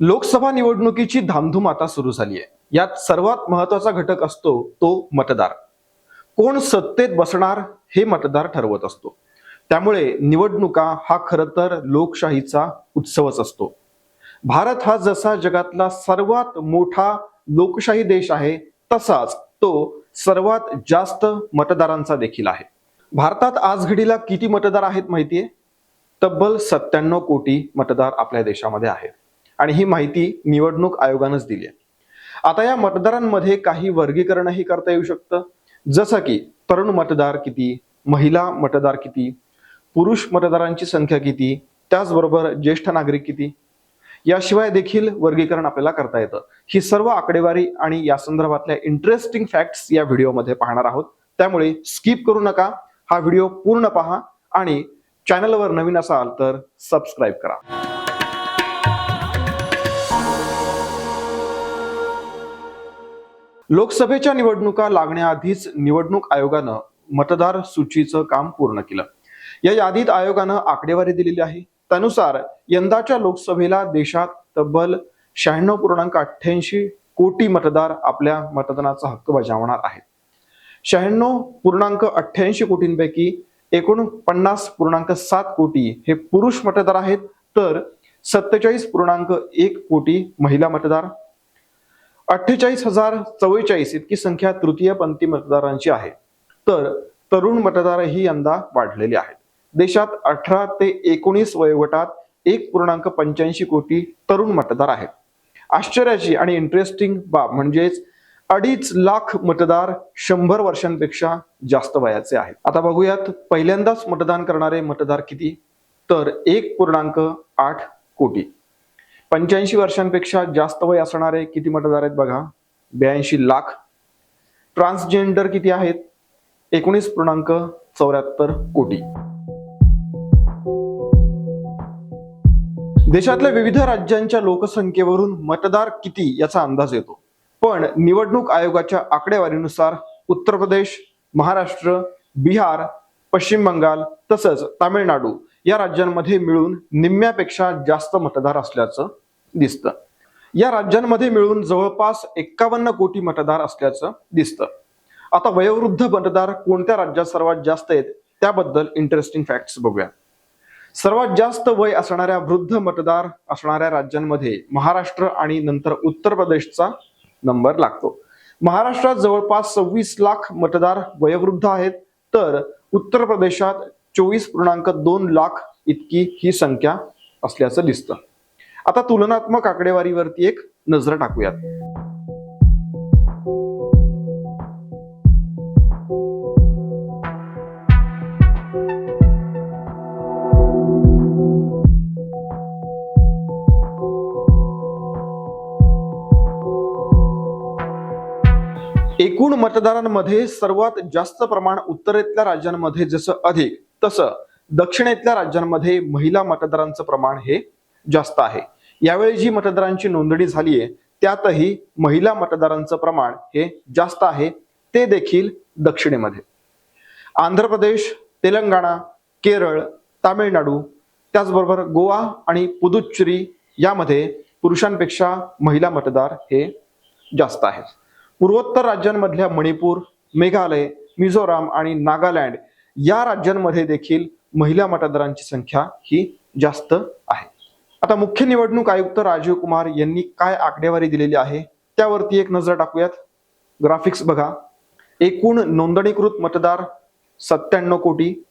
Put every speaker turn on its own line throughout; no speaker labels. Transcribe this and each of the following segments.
लोकसभा निवडणुकीची धामधूम आता सुरू झाली आहे. यात सर्वात महत्त्वाचा घटक असतो तो मतदार. कोण सत्तेत बसणार हे मतदार ठरवत असतो. त्यामुळे निवडणुका हा खरं तर लोकशाहीचा उत्सवच असतो. भारत हा जसा जगातला सर्वात मोठा लोकशाही देश आहे तसाच तो सर्वात जास्त मतदारांचा देखील आहे. भारतात आज घडीला किती मतदार आहेत माहितीये? तब्बल सत्त्याण्णव कोटी मतदार आपल्या देशामध्ये आहेत. आणि ही माहिती निवडणूक आयोगानंच दिली आहे. आता या मतदारांमध्ये काही वर्गीकरणही करता येऊ शकतं. जसं की तरुण मतदार किती महिला मतदार किती पुरुष मतदारांची संख्या किती त्याचबरोबर ज्येष्ठ नागरिक किती. याशिवाय देखील वर्गीकरण आपल्याला करता येतं. ही सर्व आकडेवारी आणि या संदर्भातल्या इंटरेस्टिंग फॅक्ट्स या व्हिडिओमध्ये पाहणार आहोत. त्यामुळे स्किप करू नका. हा व्हिडिओ पूर्ण पहा आणि चॅनलवर नवीन असाल तर सबस्क्राईब करा. लोकसभेच्या निवडणुका लागण्याआधीच निवडणूक आयोगानं मतदार सूचीचं काम पूर्ण केलं. या यादीत आयोगानं आकडेवारी दिलेली आहे. त्यानुसार यंदाच्या लोकसभेला देशात तब्बल शहाण्णव पूर्णांक अठ्ठ्याऐंशी कोटी मतदार आपल्या मतदानाचा हक्क बजावणार आहेत. शहाण्णव पूर्णांक अठ्ठ्याऐंशी कोटींपैकी एकूण पन्नास पूर्णांक सात कोटी हे पुरुष मतदार आहेत. तर सत्तेचाळीस पूर्णांक एक कोटी महिला मतदार अठ्ठेचाळीस हजार चव्वेचाळीस इतकी संख्या तृतीय पंथी मतदारांची आहे. तर तरुण मतदारही यंदा वाढलेले आहेत. देशात अठरा ते एकोणीस वयोगटात एक पूर्णांक पंच्याऐंशी कोटी तरुण मतदार आहेत. आश्चर्याची आणि इंटरेस्टिंग बाब म्हणजेच अडीच लाख मतदार शंभर वर्षांपेक्षा जास्त वयाचे आहेत. आता बघूयात पहिल्यांदाच मतदान करणारे मतदार किती? तर एक पूर्णांक आठ कोटी. पंच्याऐंशी वर्षांपेक्षा जास्त वय असणारे किती मतदार आहेत बघा? ब्याऐंशी लाख. ट्रान्सजेंडर किती आहेत? एकोणीस पूर्णांक चौऱ्याहत्तर कोटी. देशातल्या विविध राज्यांच्या लोकसंख्येवरून मतदार किती याचा अंदाज येतो. पण निवडणूक आयोगाच्या आकडेवारीनुसार उत्तर प्रदेश महाराष्ट्र बिहार पश्चिम बंगाल तसंच तामिळनाडू या राज्यांमध्ये मिळून निम्म्यापेक्षा जास्त मतदार असल्याचं दिसतं. या राज्यांमध्ये मिळून जवळपास एक्कावन्न कोटी मतदार असल्याचं दिसतं. आता वयोवृद्ध मतदार कोणत्या राज्यात सर्वात जास्त आहेत त्याबद्दल इंटरेस्टिंग फॅक्ट्स बघूया. सर्वात जास्त वय असणाऱ्या वृद्ध मतदार असणाऱ्या राज्यांमध्ये महाराष्ट्र आणि नंतर उत्तर प्रदेशचा नंबर लागतो. महाराष्ट्रात जवळपास सव्वीस लाख मतदार वयोवृद्ध आहेत तर उत्तर प्रदेशात चोवीस पूर्णांक दोन लाख इतकी ही संख्या असल्याचं दिसतं. आता तुलनात्मक आकडेवारीवरती एक नजर टाकूयात. एकूण मतदारांमध्ये सर्वात जास्त प्रमाण उत्तरेतल्या राज्यांमध्ये जसं अधिक तसं दक्षिणेतल्या राज्यांमध्ये महिला मतदारांचं प्रमाण हे जास्त आहे. यावेळी जी मतदारांची नोंदणी झाली आहे त्यातही महिला मतदारांचं प्रमाण हे जास्त आहे ते देखील दक्षिणेमध्ये. आंध्र प्रदेश तेलंगणा केरळ तामिळनाडू त्याचबरोबर गोवा आणि पुदुच्चेरी यामध्ये पुरुषांपेक्षा महिला मतदार हे जास्त आहेत. पूर्वोत्तर राज्यांमधल्या मणिपूर मेघालय मिझोराम आणि नागालँड या राज्यांमध्ये देखील महिला मतदारांची संख्या ही जास्त आहे. आता मुख्य निवडणूक आयुक्त राजीव कुमार यांनी काय आकडेवारी दिलेली आहे त्यावरती एक नजर टाकूयात. ग्राफिक्स बघा. एकूण नोंदणीकृत मतदार सत्त्याण्णव कोटी.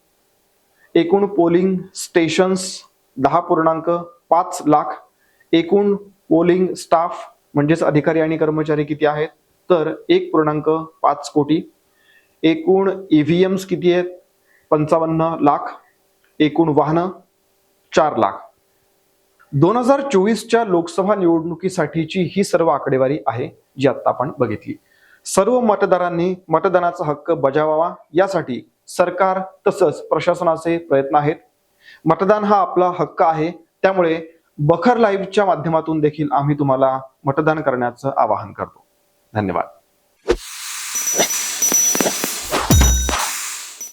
एकूण पोलिंग स्टेशन्स दहा पूर्णांक पाच लाख. एकूण पोलिंग स्टाफ म्हणजेच अधिकारी आणि कर्मचारी किती आहेत तर एक पूर्णांक पाच कोटी. एकूण ईव्हीएम्स किती आहेत पंचावन्न लाख. एकूण वाहनं चार लाख. दोन हजार चोवीसच्या लोकसभा निवडणुकीसाठीची ही सर्व आकडेवारी आहे जी आता आपण बघितली. सर्व मतदारांनी मतदानाचा हक्क बजावावा यासाठी सरकार तसंच प्रशासनाचे प्रयत्न आहेत. मतदान हा आपला हक्क आहे त्यामुळे बखर लाईव्हच्या माध्यमातून देखील आम्ही तुम्हाला मतदान करण्याचं आवाहन करतो. धन्यवाद.